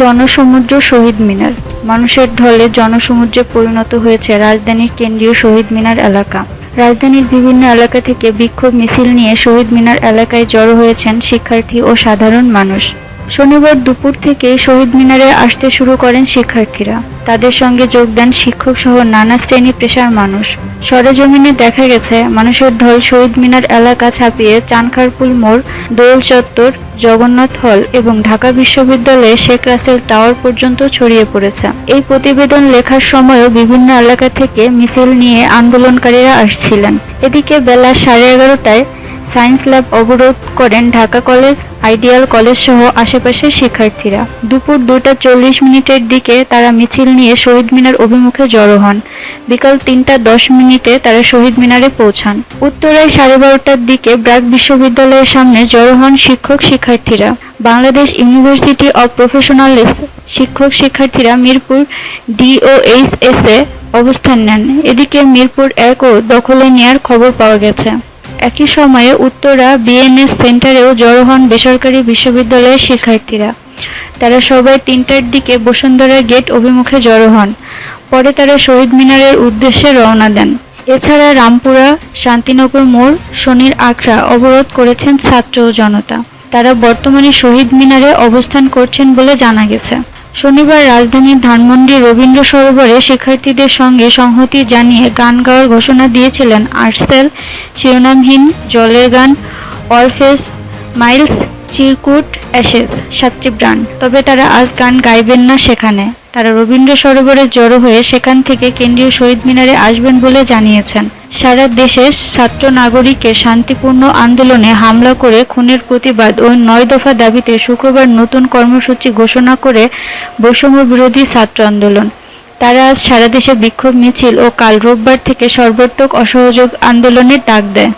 জনসমুদ্র শহীদ মিনার। মানুষের ঢলে জনসমুদ্রে পরিণত হয়েছে রাজধানীর কেন্দ্রীয় শহীদ মিনার এলাকা। রাজধানীর বিভিন্ন এলাকা থেকে বিক্ষোভ মিছিল নিয়ে শহীদ মিনার এলাকায় জড়ো হয়েছেন শিক্ষার্থী ও সাধারণ মানুষ। শনিবার দুপুর থেকে শহীদ মিনারে আসতে শুরু করেন শিক্ষার্থীরা। তাদের সঙ্গে যোগ দেন শিক্ষক সহ নানা শ্রেণি পেশার মানুষ। সরেজমিনে দেখা গেছে, মানুষের ঢল শহীদ মিনার এলাকা ছাপিয়ে চানখারপুল মোড়, দোল চত্বর, জগন্নাথ হল এবং ঢাকা বিশ্ববিদ্যালয়ে শেখ রাসেল টাওয়ার পর্যন্ত ছড়িয়ে পড়েছে। এই প্রতিবেদন লেখার সময়ও বিভিন্ন এলাকা থেকে মিছিল নিয়ে আন্দোলনকারীরা আসছিলেন। এদিকে বেলা সাড়ে এগারোটায় সায়েন্স ল্যাব অবরোধ করেন ঢাকা কলেজ, আইডিয়াল কলেজ সহ আশেপাশের শিক্ষার্থীরা। দুপুর দুটা চল্লিশ মিনিটের দিকে তারা মিছিল নিয়ে শহীদ মিনার অভিমুখে জড়ো হন। বিকাল তিনটা দশ মিনিটে তারা শহীদ মিনারে পৌঁছান। উত্তরায় সাড়ে বারোটার দিকে ব্র্যাক বিশ্ববিদ্যালয়ের সামনে জড়ো হন শিক্ষক শিক্ষার্থীরা। বাংলাদেশ ইউনিভার্সিটি অব প্রফেশনালস শিক্ষক শিক্ষার্থীরা মিরপুর ডিওএইচএস এ অবস্থান নেন। এদিকে মিরপুর একও দখলে নেয়ার খবর পাওয়া গেছে। একই সময়ে উত্তরা বিএনএস সেন্টারেও জড়ো হন বেসরকারি বিশ্ববিদ্যালয়ের শিক্ষার্থীরা। তারা সবাই তিনটার দিকে বসুন্ধরা গেট অভিমুখে জড়ো হন। পরে তারা শহীদ মিনারের উদ্দেশ্যে রওনা দেন। এছাড়া রামপুরা, শান্তিনগর মোড়, শনির আখড়া অবরোধ করেছেন ছাত্র ও জনতা। তারা বর্তমানে শহীদ মিনারে অবস্থান করছেন বলে জানা গেছে। শনিবার রাজধানীর ধানমন্ডির রবীন্দ্র সরোবরে শিক্ষার্থীদের সঙ্গে সংহতি জানিয়ে গান গাওয়ার ঘোষণা দিয়েছিলেন আর্টসেল। শিরোনামহীন জলের গান অলফেস মাইলস, চিরকুট অ্যাশেস সাতটি ব্রান্ড। তবে তারা আজ গান গাইবেন না সেখানে। তারা রবীন্দ্র সরোবরে জড়ো হয়ে সেখান থেকে কেন্দ্রীয় শহীদ মিনারে আসবেন বলে জানিয়েছেন। সারা দেশে ছাত্র নাগরিকের শান্তিপূর্ণ আন্দোলনে হামলা করে খুনের প্রতিবাদ ও নয় দফা দাবিতে শুক্রবার নতুন কর্মসূচি ঘোষণা করে বৈষম্য বিরোধী ছাত্র আন্দোলন। তারা আজ সারা দেশে বিক্ষোভ মিছিল ও কাল রোববার থেকে সর্বাত্মক অসহযোগ আন্দোলনের ডাক দেয়।